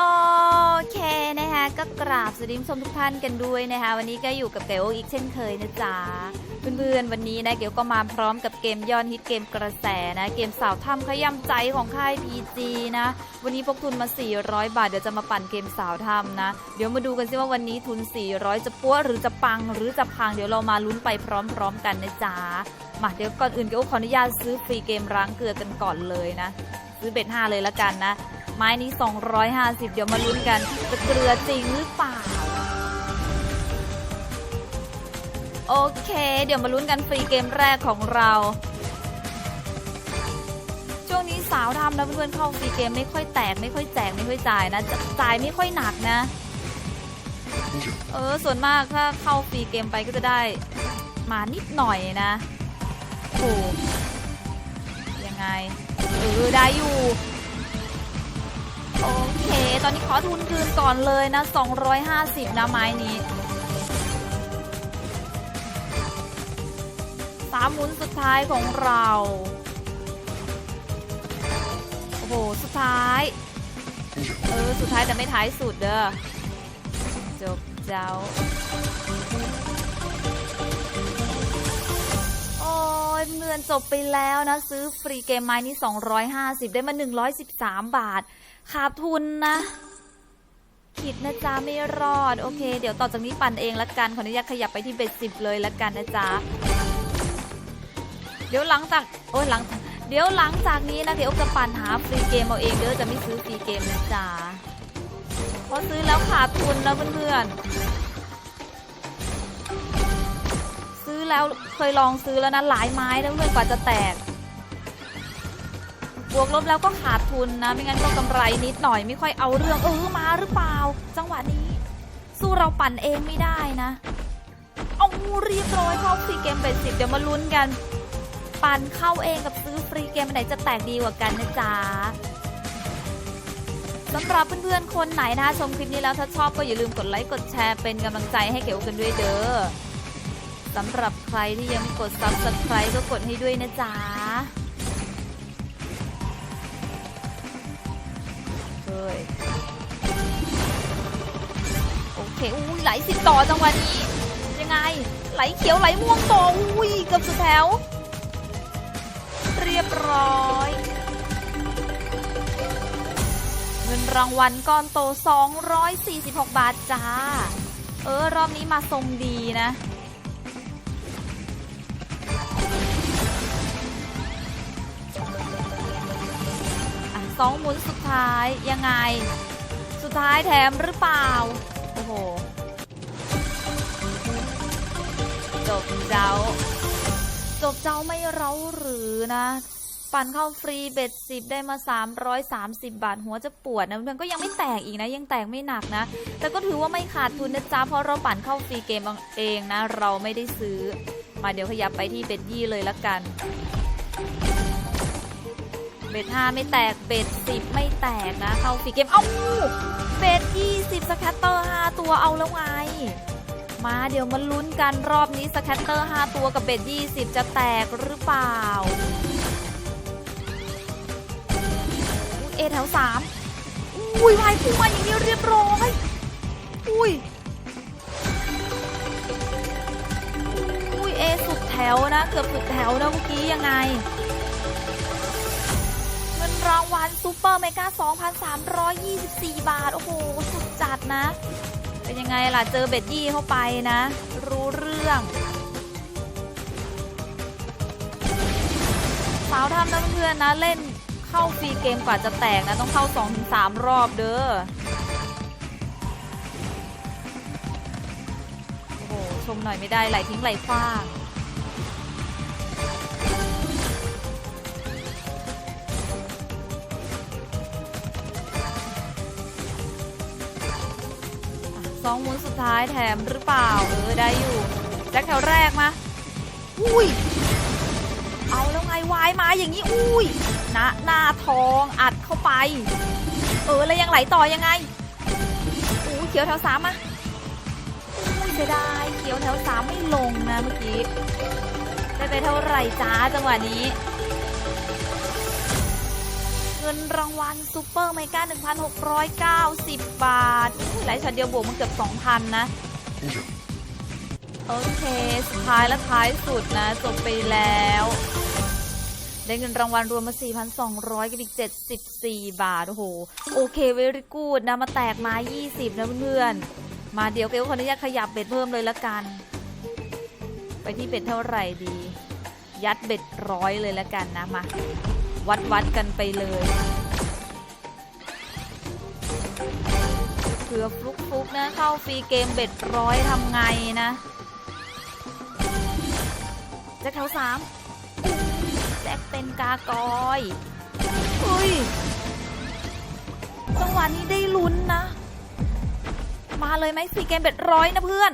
โอเคนะคะก็กราบสวัสดีผู้ชมทุกท่านกันด้วยนะคะวันนี้ก็อยู่กับเกลอีกเช่นเคยนะจ๊ะเพื่อนๆวันนี้นะเกลก็มาพร้อมกับเกมยอดฮิตเกมกระแสนะเกมสาวถ้ำขย้ำใจของค่าย PG นะวันนี้พกทุนมา 400 บาทเดี๋ยวจะมาปั่นเกมสาวถ้ำนะเดี๋ยวมาดูกันซิว่าวันนี้ทุน 400 จะปั้วหรือจะปังหรือจะพังเดี๋ยวเรามาลุ้นไปพร้อม ๆ กันนะจ๊ะมาเดี๋ยวก่อนอื่นเกลขออนุญาตซื้อฟรีเกมล้างเกลือกันก่อนเลยนะซื้อเบ็ด5เลยละกันนะ ไม้นี้ 250 เดี๋ยวมาลุ้นกันจะเกลือจริงหรือเปล่า โอเค เดี๋ยวมาลุ้นกันฟรีเกมแรกของเรา ช่วงนี้สาวทำนะเพื่อนๆเข้าฟรีเกมไม่ค่อยแตกไม่ค่อยแจกไม่ค่อยจ่ายนะจะจ่ายไม่ค่อยหนักนะ เออส่วนมากถ้าเข้าฟรีเกมไปก็จะได้มานิดหน่อยนะโอ้ยังไงเออได้อยู่ โอเค ตอนนี้ขอทุนคืนก่อนเลยนะ 250 นะไม้นี้สามหมุนสุดท้ายของเรา โอ้โห สุดท้าย เออ สุดท้ายแต่ไม่ท้ายสุดเด้อ จบเจ้า อ้ยเงินจบไปแล้วนะ ซื้อฟรีเกมไม้นี้250 ได้มา 113 บาท ขาดทุนนะคิดนะจ๊ะไม่รอด โอเค เดี๋ยวต่อจากนี้ปั่นเองละกัน ขออนุญาตขยับไปที่เบ็ดสิบเลยละกันนะจ๊ะ เดี๋ยวหลังจากโอ้ยหลัง เดี๋ยวหลังจากนี้นะ เดี๋ยวจะปั่นหาฟรีเกมเอาเองเด้อจะไม่ซื้อฟรีเกมนะจ๊ะเพราะซื้อแล้วขาดทุนนะเพื่อนๆ แล้วเคยลองซื้อแล้วนะหลายไม้แล้วเพื่อนกว่าจะแตก บวกลบแล้วก็ขาดทุนนะไม่งั้นก็กำไรนิดหน่อยไม่ค่อยเอาเรื่องเออมาหรือเปล่า จังหวะนี้ สู้เราปั่นเองไม่ได้นะเอาเรียบร้อยเข้าฟรีเกมเบ็ดสิบเดี๋ยวมาลุ้นกัน ปั่นเข้าเองกับซื้อฟรีเกมไหนจะแตกดีกว่ากันนะจ๊ะสำหรับเพื่อนๆ คนไหนนะคะชมคลิปนี้แล้วถ้าชอบก็อย่าลืมกดไลค์กดแชร์เป็นกำลังใจให้เก๋วกันด้วยเด้อ สำหรับใครที่ยังไม่กด subscribe ก็กดให้ด้วยนะจ๊ะเฮ้ยโอเคอุ้ยไหลสิบต่อจังหวะนี้ ยังไง ไหลเขียวไหลม่วงต่ออุ้ยเกือบสุดแถว เรียบร้อยเงินรางวัลก้อนโต 246 บาทจ้า เออ รอบนี้มาทรงดีนะ สองหมุนสุดท้ายยังไง สุดท้ายแถมหรือเปล่า โอ้โห จบเจ้า จบเจ้าไม่เร้าหรือนะ ปั่นเข้าฟรีเบ็ดสิบได้มา 330 บาท หัวจะปวดนะเพื่อนก็ยังไม่แตกอีกนะ ยังแตกไม่หนักนะ แต่ก็ถือว่าไม่ขาดทุนนะจ๊ะเพราะเราปั่นเข้าฟรีเกมเองนะ เราไม่ได้ซื้อ มาเดี๋ยวขยับไปที่เบ็ดยี่เลยละกัน บ็ดห้าไม่แตก เบ็ดสิบไม่แตกนะ เข้าฟรีเกม เอ้า เบ็ดยี่สิบสแคตเตอร์ห้าตัวเอาแล้วไง มาเดี๋ยวมาลุ้นกันรอบนี้สแคตเตอร์5ตัวกับเบ็ด20จะแตกหรือเปล่า เอแถว3อุ้ยวายพุ่งมาอย่างนี้เรียบร้อย อุ้ยอุ้ยเอสุดแถวนะ เกือบสุดแถวนะเมื่อกี้ยังไง รางวัลซูเปอร์เมกา2,324 บาท โอ้โห สุดจัดนะ เป็นยังไงล่ะ เจอเบ็ดยี่เข้าไปนะ รู้เรื่อง สาวทำนะเพื่อนนะ เล่นเข้าฟรีเกมกว่าจะแตกนะ ต้องเข้า 2-3 รอบเด้อโอ้โหชมหน่อยไม่ได้ไหลทิ้งไหลคว้าง องหมุนสุดท้ายแถมหรือเปล่า เออได้อยู่แจ็คแถวแรกมา อุ้ย เอาแล้วไงวายมาอย่างนี้ อุ้ยน้าหน้าทองอัดเข้าไป เออแล้วยังไหลต่อยังไงอู้เขียวแถวสามมาอุ้ยเสียดายเขียวแถวสามไม่ลงนะเมื่อกี้ได้ไปเท่าไหร่จ้าจังหวะนี้ งินรางวัลซูเปอร์ไมก้า1,690 บาทหลายช็อตเดียวบวกมันเกือบ 2,000 นะ โอเค สุดท้ายและท้ายสุดนะ จบไปแล้ว ได้เงินรางวัลรวมมา 4,200กับอีก 74 บาท โอ้โห โอเคเวริกูดนะ มาแตกมา 20 นะเพื่อนๆ มาเดี๋ยวเกลขออนุญาตขยับเบ็ดเพิ่มเลยละกัน ไปที่เบ็ดเท่าไหร่ดี ยัดเบ็ดร้อยเลยละกันนะมา วัดวัดกันไปเลยเผื่อฟลุกฟลุกๆนะ เข้าฟรีเกมเบ็ดร้อยทำไงนะแจ็คแถวสามแจ็คเป็นกากอยอุ้ยจังหวะนี้ได้ลุ้นนะ มาเลยไหมฟรีเกมเบ็ดร้อยนะเพื่อน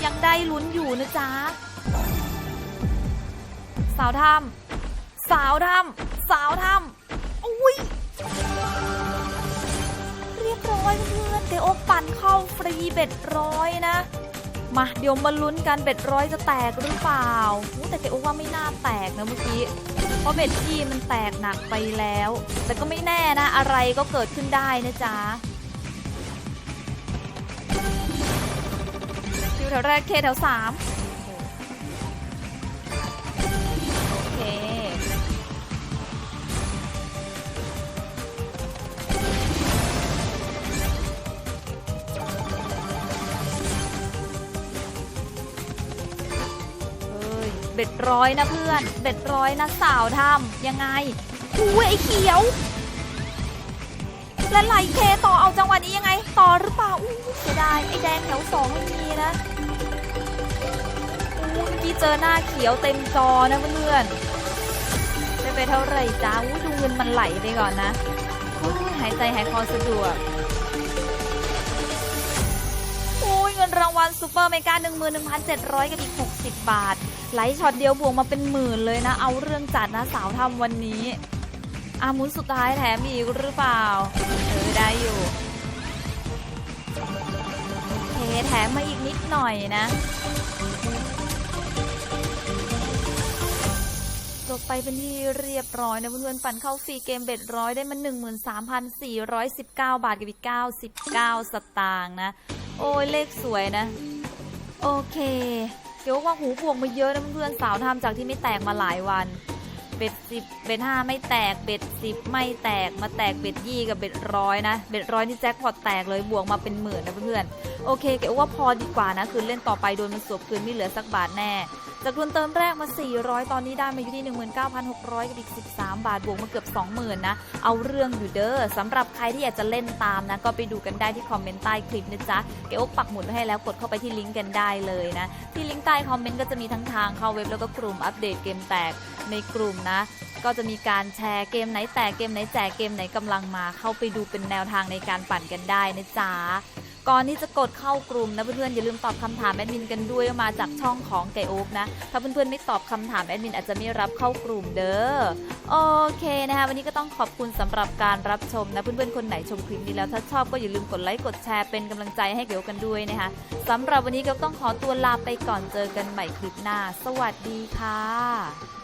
อยังได้ลุ้นอยู่นะจ๊ะสาวทำ สาวทำสาวทำอุ้ยเรียบร้อยเพื่อนเกโอกปั่นเข้าฟรีเบ็ดร้อยนะ มาเดี๋ยวมาลุ้นกันเบ็ดร้อยจะแตกหรือเปล่าแต่เกโอกว่าไม่น่าแตกนะเมื่อกี้เพราะเบ็ดที่มันแตกหนักไปแล้ว แต่ก็ไม่แน่นะ อะไรก็เกิดขึ้นได้นะจ๊ะคิวแถวแรกเคแถวสามโอเค เบ็ดร้อยนะเพื่อน เบ็ดร้อยนะสาวทำยังไงอุ้ยไอ้เขียว และไหลเคต่อเอาจังหวะนี้ยังไง ต่อหรือเปล่าอู้เสียดายไอ้แดงแถวสองไม่มีนะอู้เมื่อกี้เจอหน้าเขียวเต็มจอนะเพื่อนได้ไปเท่าไหร่จ้าอู้ดูเงินมันไหลไปก่อนนะหายใจหายคอสะดวกโอ้ยเงินรางวัลซูเปอร์เมกา11,700กับอีก60บาท ไหลช็อตเดียวบวกมาเป็นหมื่นเลยนะ เอาเรื่องจัดนะสาวทำวันนี้ อามุนสุดท้ายแถมอีกหรือเปล่าเออได้อยู่เคแถมมาอีกนิดหน่อยนะจบไปเป็นที่เรียบร้อยนะเพื่อนๆปั่นเข้าฟรีเกมเบ็ดร้อยได้มา13,419 บาทกับอีก99 สตางค์นะ โอ้ยเลขสวยนะ โอเค ดี๋ยวว่าหูพวงมาเยอะนะเพื่อนสาวทำจากที่ไม่แตกมาหลายวัน เบ็ดสิบเบ็ดห้าไม่แตก เบ็ดสิบไม่แตก มาแตกเบ็ดยี่กับเบ็ดร้อยนะ เบ็ดร้อยนี่แจ็คพอตแตกเลยบวกมาเป็นหมื่นนะเพื่อนๆ โอเคเก๋ว่าพอดีกว่านะ คือเล่นต่อไปโดนมันสวบคืนไม่เหลือสักบาทแน่จากทุนเติมแรกมา 400 ตอนนี้ได้มาอยู่ที่ 19,600 กับอีก 13 บาท บวกมาเกือบ 20,000 นะ เอาเรื่องอยู่เด้อสำหรับใครที่อยากจะเล่นตามนะ ก็ไปดูกันได้ที่คอมเมนต์ใต้คลิปนะจ๊ะ เก๋อกปักหมุดไว้ให้แล้วกดเข้าไปที่ลิงก์กันได้เลยนะ ที่ลิงก์ใต้คอมเมนต์ก็จะมีทั้งทางเข้าเว็บแล้วก็กลุ่มอัปเดตเกมแตกในกลุ่มนะ ก็จะมีการแชร์เกมไหนแตกเกมไหนแจกเกมไหนกำลังมา เข้าไปดูเป็นแนวทางในการปั่นกันได้นะจ๊ะ ก่อนที่จะกดเข้ากลุ่มนะเพื่อนๆอย่าลืมตอบคำถามแอดมินกันด้วยมาจากช่องของไกโอ๊กนะ ถ้าเพื่อนๆไม่ตอบคำถามแอดมินอาจจะไม่รับเข้ากลุ่มเด้อโอเคนะคะวันนี้ก็ต้องขอบคุณสำหรับการรับชมนะเพื่อนๆคนไหนชมคลิปนี้แล้วถ้าชอบก็อย่าลืมกดไลค์กดแชร์เป็นกำลังใจให้เก๋กันด้วยนะคะสำหรับวันนี้ก็ต้องขอตัวลาไปก่อนเจอกันใหม่คลิปหน้า สวัสดีค่ะ